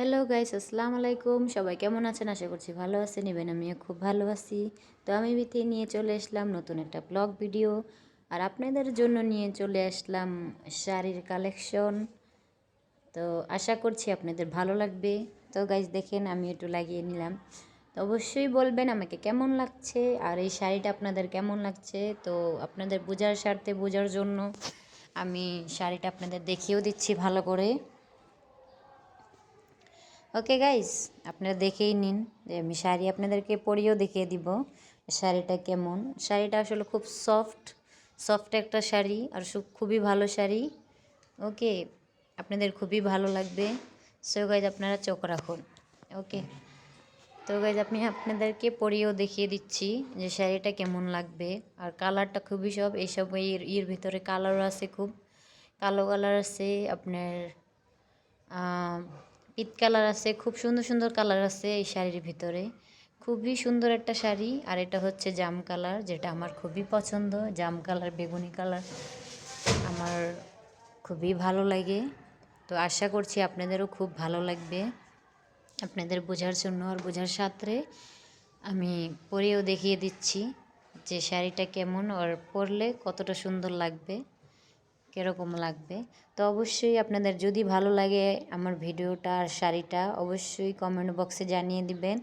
Hello guys, আসসালামু আলাইকুম। সবাই কেমন আছেন? আশা করছি ভালো আছেন নেবেন আমিও খুব ভালো আছি। তো আমি বিতে নিয়ে চলে আসলাম নতুন একটা ব্লগ ভিডিও। আর আপনাদের জন্য নিয়ে চলে আসলাম শাড়ির কালেকশন। তো আশা করছি আপনাদের ভালো লাগবে। তো গাইস, দেখেন, আমি একটু লাগিয়ে নিলাম। তো অবশ্যই বলবেন আমাকে কেমন লাগছে আর এই শাড়িটা আপনাদের কেমন লাগছে? তো আপনাদের বোঝার স্বার্থে বোঝার জন্য আমি শাড়িটা আপনাদের দেখিয়েও দিচ্ছি ভালো করে। ওকে গাইস আপনারা দেখেই নিন যে আমি শাড়ি আপনাদেরকে পরিয়েও দেখিয়ে দিব শাড়িটা কেমন। শাড়িটা আসলে খুব সফট সফট একটা শাড়ি আর খুবই ভালো শাড়ি। ওকে আপনাদের খুবই ভালো লাগবে। সো গাইজ আপনারা চোখ রাখুন। ওকে তো গাইজ আমি আপনাদেরকে পরিয়েও দেখিয়ে দিচ্ছি যে শাড়িটা কেমন লাগবে। আর কালারটা খুবই সব এইসব এর ভিতরে কালারও আছে খুব। কালো কালার আছে, আপনার পিত কালার আছে, খুব সুন্দর সুন্দর কালার আছে এই শাড়ির ভিতরে। খুবই সুন্দর একটা শাড়ি, আর এটা হচ্ছে জাম কালার, যেটা আমার খুবই পছন্দ। জাম কালার, বেগুনি কালার আমার খুবই ভালো লাগে। তো আশা করছি আপনাদেরও খুব ভালো লাগবে। আপনাদের বোঝার জন্য আর বোঝার সাথে আমি পরেও দেখিয়ে দিচ্ছি যে শাড়িটা কেমন আর পরলে কতটা সুন্দর লাগবে। কীরকম লাগবে? তো অবশ্যই আপনাদের যদি ভালো লাগে আমার ভিডিওটা আর শাড়িটা, অবশ্যই কমেন্ট বক্সে জানিয়ে দিবেন।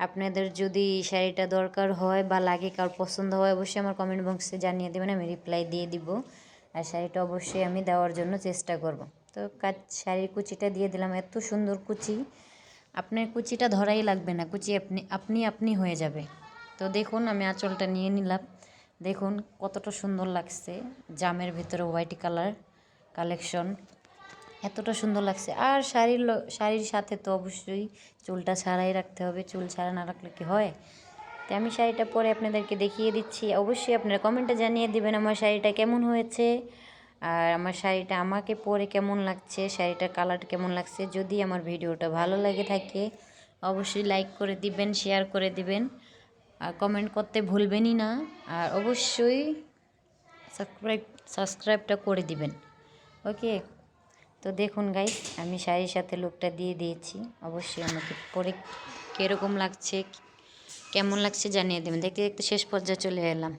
আপনাদের যদি শাড়িটা দরকার হয় বা লাগে কার পছন্দ হয়, অবশ্যই আমার কমেন্ট বক্সে জানিয়ে দেবেন, আমি রিপ্লাই দিয়ে দিব। আর শাড়িটা অবশ্যই আমি দেওয়ার জন্য চেষ্টা করব। তো কাজ, শাড়ির কুচিটা দিয়ে দিলাম, এত সুন্দর কুচি। আপনার কুচিটা ধরাই লাগবে না, কুচি আপনি আপনি আপনি হয়ে যাবে। তো দেখুন, আমি আঁচলটা নিয়ে নিলাম। দেখুন কতটা সুন্দর লাগছে জামের ভিতরে হোয়াইট কালার কালেকশন এতটা সুন্দর লাগছে। আর শাড়ির শাড়ির সাথে তো অবশ্যই চুলটা ছাড়াই রাখতে হবে। চুল ছাড়া না রাখলে কি হয়? তো আমি শাড়িটা পরে আপনাদেরকে দেখিয়ে দিচ্ছি। অবশ্যই আপনারা কমেন্টে জানিয়ে দিবেন আমার শাড়িটা কেমন হয়েছে আর আমার শাড়িটা আমাকে পরে কেমন লাগছে, শাড়িটার কালার কেমন লাগছে। যদি আমার ভিডিওটা ভালো লাগে থাকে, অবশ্যই লাইক করে দিবেন শেয়ার করে দিবেন। আর কমেন্ট করতে ভুলবেনই না। আর অবশ্যই সাবস্ক্রাইব সাবস্ক্রাইবটা করে দিবেন। ওকে তো দেখুন গাই আমি শাড়ির সাথে লুকটা দিয়ে দিয়েছি। অবশ্যই আমাকে পরে কীরকম লাগছে, কেমন লাগছে জানিয়ে দেবেন। দেখতে দেখতে শেষ পর্যায়ে চলে এলাম।